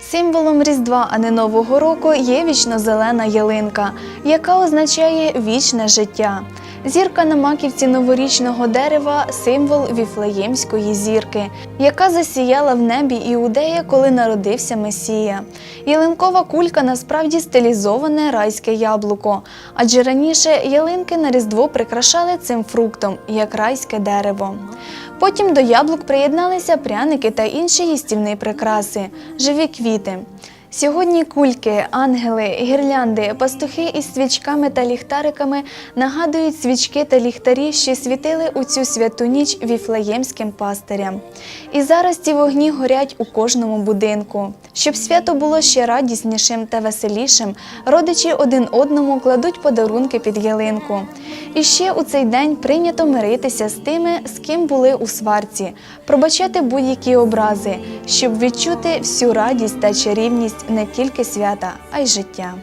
Символом Різдва, а не Нового року є вічно-зелена ялинка, яка означає вічне життя. Зірка на маківці новорічного дерева символ віфлеємської зірки, яка засіяла в небі Іудея, коли народився Месія. Ялинкова кулька насправді стилізоване райське яблуко, адже раніше ялинки на Різдво прикрашали цим фруктом, як райське дерево. Потім до яблук приєдналися пряники та інші їстівні прикраси, живі квіти. Сьогодні кульки, ангели, гірлянди, пастухи із свічками та ліхтариками нагадують свічки та ліхтарі, що світили у цю святу ніч віфлеємським пастирям. І зараз ці вогні горять у кожному будинку. Щоб свято було ще радіснішим та веселішим, родичі один одному кладуть подарунки під ялинку. І ще у цей день прийнято миритися з тими, з ким були у сварці, пробачати будь-які образи, щоб відчути всю радість та чарівність не тільки свята, а й життя.